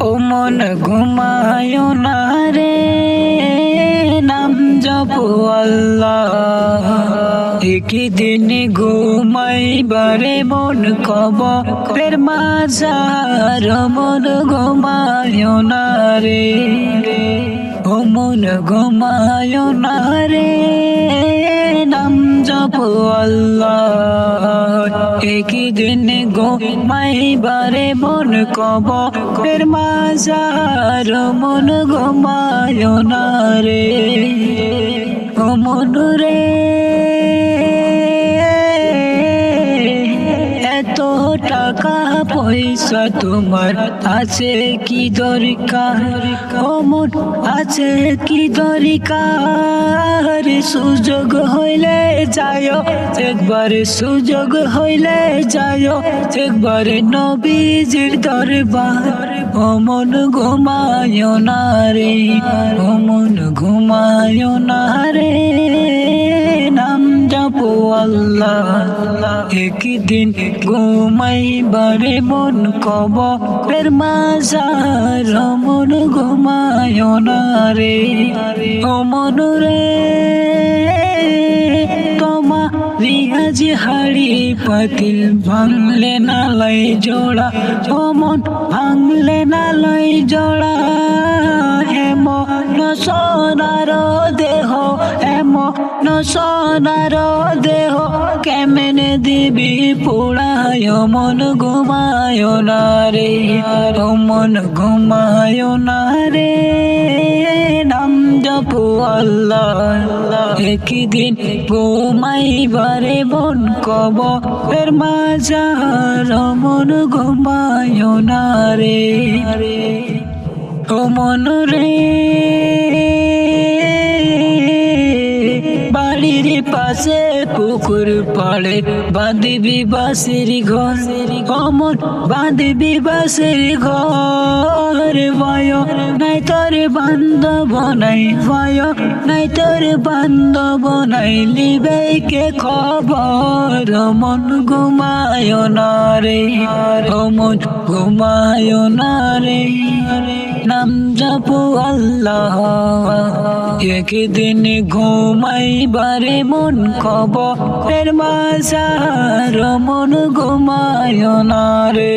ও মন ঘুমায় না রে, নাম জপ আল্লাহ। একই দিন ঘুমাইবারে মন কব ফের মাঝার, মন ঘুমায় না রে। ও মন ঘুমায় না রে। আল্লাহ গো? মাই বারে মন কব ফের মাজার মন ঘুমায় না রে মন রে পয়সা তোমার আছে কি দরকার? মন আছে কি দরকার? সুযোগ হইলে যায় একবার সুযোগ হইলে যায় একবার নবীজির দরবার। ও মন ঘুমায় না রে ও একদিন ঘুমাইবারে মন কব ফের মাজার মন ঘুমায় না রে। ও মন রে তোমা রিয়াজ হাড়ি পাতিল ভাঙলে না লাই জোড়া। ও মন ভাঙলে না লাই জোড়া সোনার দেহ কেমনে দিবি পোড়ায় মন ঘুমায় না রে মন ঘুমায় না রে। নাম জপ আল্লাহ, একদিন ঘুমাইবারে মন কব ফের মাজার মন ঘুমায় না রে, ও মন রে। পাশে পুকুর পাড়ে বাঁধবি বাসের ঘর অমন বাঁধবি বাসের ঘর। ভয়, নাই তোর বান্ধব, নাই ভয়, নাই তোর বান্ধব, নাই লিবে কে খবর? মন ঘুমায় না রে, মন ঘুমায় না রে। নাম জপু আল্লাহ। একদিন ঘুমাইবারে মন কব ফের মাঝার মন ঘুমায় না রে।